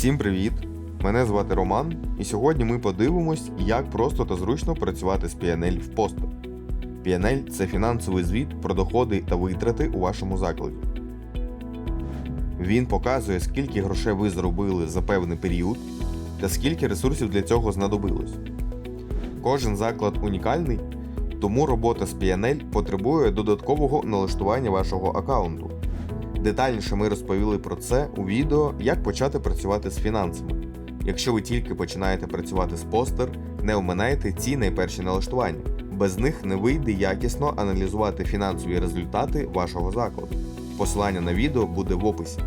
Всім привіт! Мене звати Роман, і сьогодні ми подивимось, як просто та зручно працювати з PNL в Постер. PNL – це фінансовий звіт про доходи та витрати у вашому закладі. Він показує, скільки грошей ви зробили за певний період та скільки ресурсів для цього знадобилось. Кожен заклад унікальний, тому робота з PNL потребує додаткового налаштування вашого аккаунту. Детальніше ми розповіли про це у відео, як почати працювати з фінансами. Якщо ви тільки починаєте працювати з постер, не оминайте ці найперші налаштування. Без них не вийде якісно аналізувати фінансові результати вашого закладу. Посилання на відео буде в описі.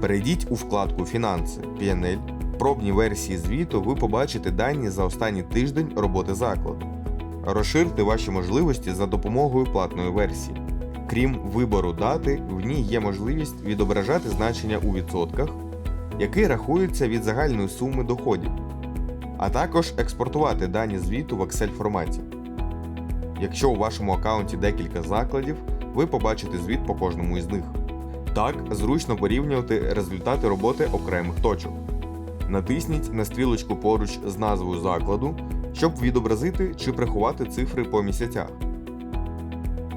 Перейдіть у вкладку Фінанси PNL. В пробній версії звіту ви побачите дані за останній тиждень роботи закладу. Розширте ваші можливості за допомогою платної версії. Крім вибору дати, в ній є можливість відображати значення у відсотках, який рахується від загальної суми доходів, а також експортувати дані звіту в Excel форматі. Якщо у вашому аккаунті декілька закладів, ви побачите звіт по кожному із них. Так зручно порівнювати результати роботи окремих точок. Натисніть на стрілочку поруч з назвою закладу, щоб відобразити чи приховати цифри по місяцях.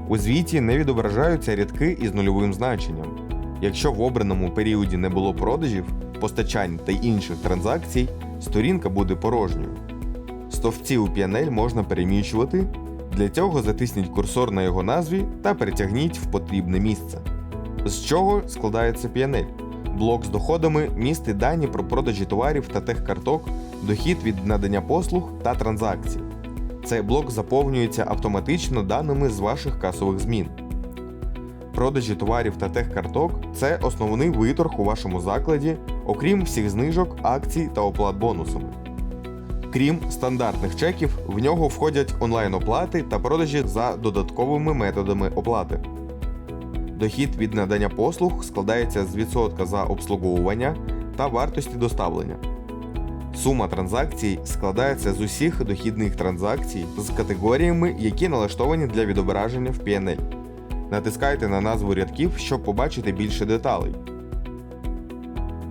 У звіті не відображаються рядки із нульовим значенням. Якщо в обраному періоді не було продажів, постачань та інших транзакцій, сторінка буде порожньою. Стовпці у PNL можна переміщувати. Для цього затисніть курсор на його назві та перетягніть в потрібне місце. З чого складається PNL? Блок з доходами містить дані про продажі товарів та техкарток, дохід від надання послуг та транзакцій. Цей блок заповнюється автоматично даними з ваших касових змін. Продажі товарів та техкарток це основний виторг у вашому закладі, окрім всіх знижок, акцій та оплат бонусами. Крім стандартних чеків, в нього входять онлайн-оплати та продажі за додатковими методами оплати. Дохід від надання послуг складається з відсотка за обслуговування та вартості доставлення. Сума транзакцій складається з усіх дохідних транзакцій з категоріями, які налаштовані для відображення в PNL. Натискайте на назву рядків, щоб побачити більше деталей.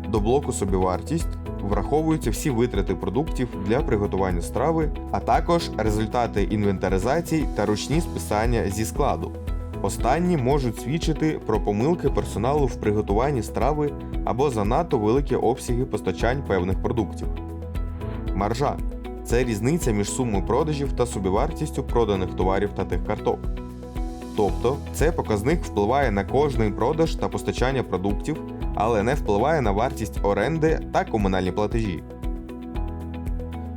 До блоку собівартість враховуються всі витрати продуктів для приготування страви, а також результати інвентаризацій та ручні списання зі складу. Останні можуть свідчити про помилки персоналу в приготуванні страви або занадто великі обсяги постачань певних продуктів. Маржа це різниця між сумою продажів та собівартістю проданих товарів та тих карток. Тобто, цей показник впливає на кожний продаж та постачання продуктів, але не впливає на вартість оренди та комунальні платежі.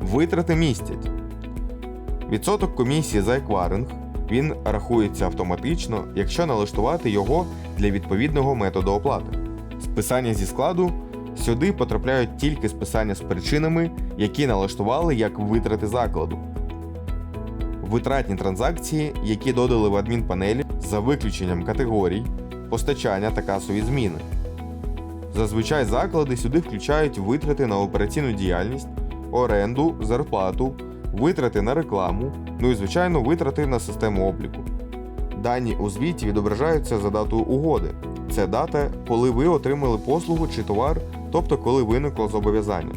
Витрати містять відсоток комісії за еквайринг. Він рахується автоматично, якщо налаштувати його для відповідного методу оплати. Списання зі складу сюди потрапляють тільки списання з причинами, які налаштували як витрати закладу. Витратні транзакції, які додали в адмінпанелі за виключенням категорій, постачання та касові зміни. Зазвичай заклади сюди включають витрати на операційну діяльність, оренду, зарплату, витрати на рекламу, ну і звичайно витрати на систему обліку. Дані у звіті відображаються за датою угоди. Це дата, коли ви отримали послугу чи товар, тобто коли виникло зобов'язання.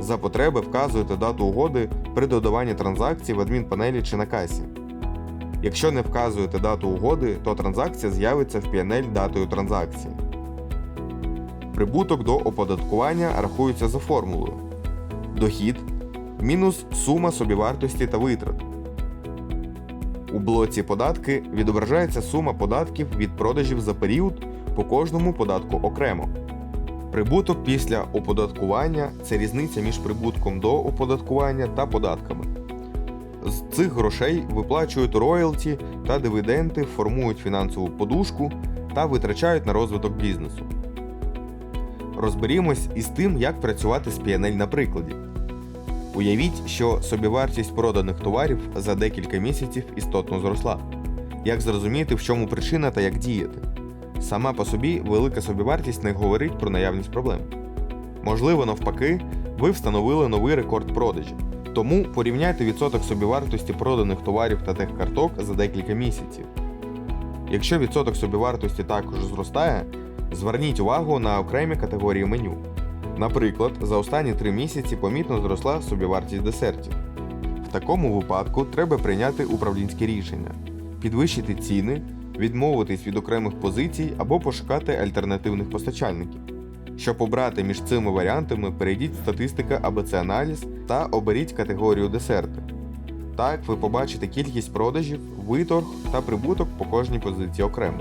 За потреби вказуєте дату угоди при додаванні транзакцій в адмінпанелі чи на касі. Якщо не вказуєте дату угоди, то транзакція з'явиться в PNL датою транзакції. Прибуток до оподаткування рахується за формулою. Дохід мінус сума собівартості та витрат. У блоці податки відображається сума податків від продажів за період по кожному податку окремо. Прибуток після оподаткування це різниця між прибутком до оподаткування та податками. З цих грошей виплачують роялті та дивіденди, формують фінансову подушку та витрачають на розвиток бізнесу. Розберімось із тим, як працювати з PNL на прикладі. Уявіть, що собівартість проданих товарів за декілька місяців істотно зросла. Як зрозуміти, в чому причина та як діяти? Сама по собі велика собівартість не говорить про наявність проблем. Можливо, навпаки, ви встановили новий рекорд продажів. Тому порівняйте відсоток собівартості проданих товарів та техкарток за декілька місяців. Якщо відсоток собівартості також зростає, зверніть увагу на окремі категорії меню. Наприклад, за останні три місяці помітно зросла собівартість десертів. В такому випадку треба прийняти управлінське рішення, підвищити ціни, відмовитись від окремих позицій або пошукати альтернативних постачальників. Щоб обрати між цими варіантами, перейдіть в статистика АБЦ аналіз та оберіть категорію десерти. Так ви побачите кількість продажів, виторг та прибуток по кожній позиції окремо.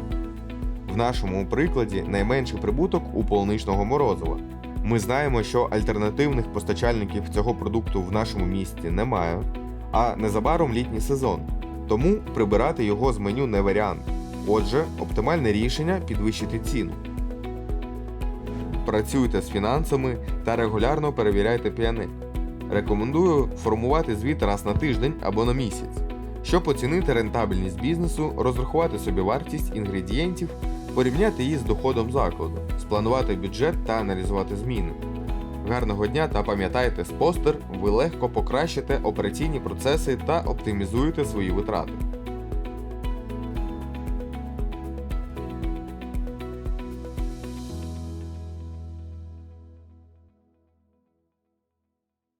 В нашому прикладі найменший прибуток у полуничного морозива. Ми знаємо, що альтернативних постачальників цього продукту в нашому місті немає, а незабаром літній сезон. Тому прибирати його з меню не варіант. Отже, оптимальне рішення підвищити ціну. Працюйте з фінансами та регулярно перевіряйте піанель. Рекомендую формувати звіт раз на тиждень або на місяць. Щоб оцінити рентабельність бізнесу, розрахувати собі вартість інгредієнтів, порівняти її з доходом закладу, спланувати бюджет та аналізувати зміни. Гарного дня та пам'ятайте, з постер ви легко покращите операційні процеси та оптимізуєте свої витрати.